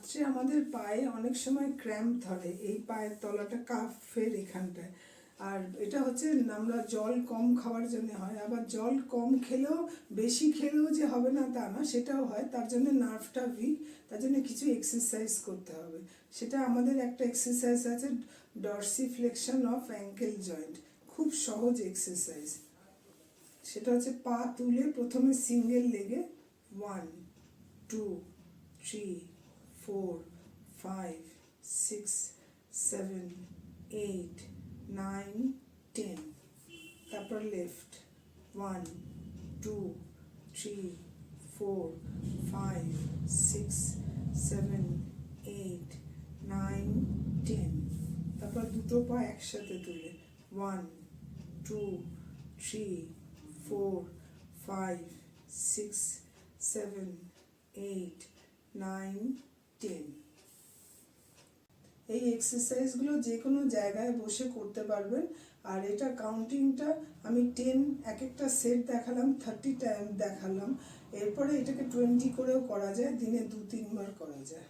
রাত্রে আমাদের পায়ে অনেক সময় ক্র্যাম্প ধরে, এই পায়ের তলাটা কাফের এখানটায়। আর এটা হচ্ছে আমরা জল কম খাওয়ার জন্য হয়, আবার জল কম খেলেও, বেশি খেলেও যে হবে না তা না, সেটাও হয়। তার জন্য নার্ভটা উইক তার জন্য কিছু এক্সারসাইজ করতে হবে। সেটা আমাদের একটা এক্সারসাইজ আছে ডরসিফ্লেকশন অফ অ্যাঙ্কেল জয়েন্ট খুব সহজ এক্সারসাইজ সেটা হচ্ছে পা তুলে প্রথমে সিঙ্গেল লেগে one two three four five six seven eight nine ten তারপর left one two three four five six seven eight nine ten তারপর দুটো পা একসাথে তুলে one two three four five six seven eight nine ten. এই এক্সারসাইজগুলো যে কোনো জায়গায় বসে করতে পারবেন। আর এটা কাউন্টিংটা আমি টেন এক একটা সেট দেখালাম, থার্টি টাইম দেখালাম। এরপরে এটাকে টোয়েন্টি করেও করা যায়, দিনে দু তিনবার করা যায়।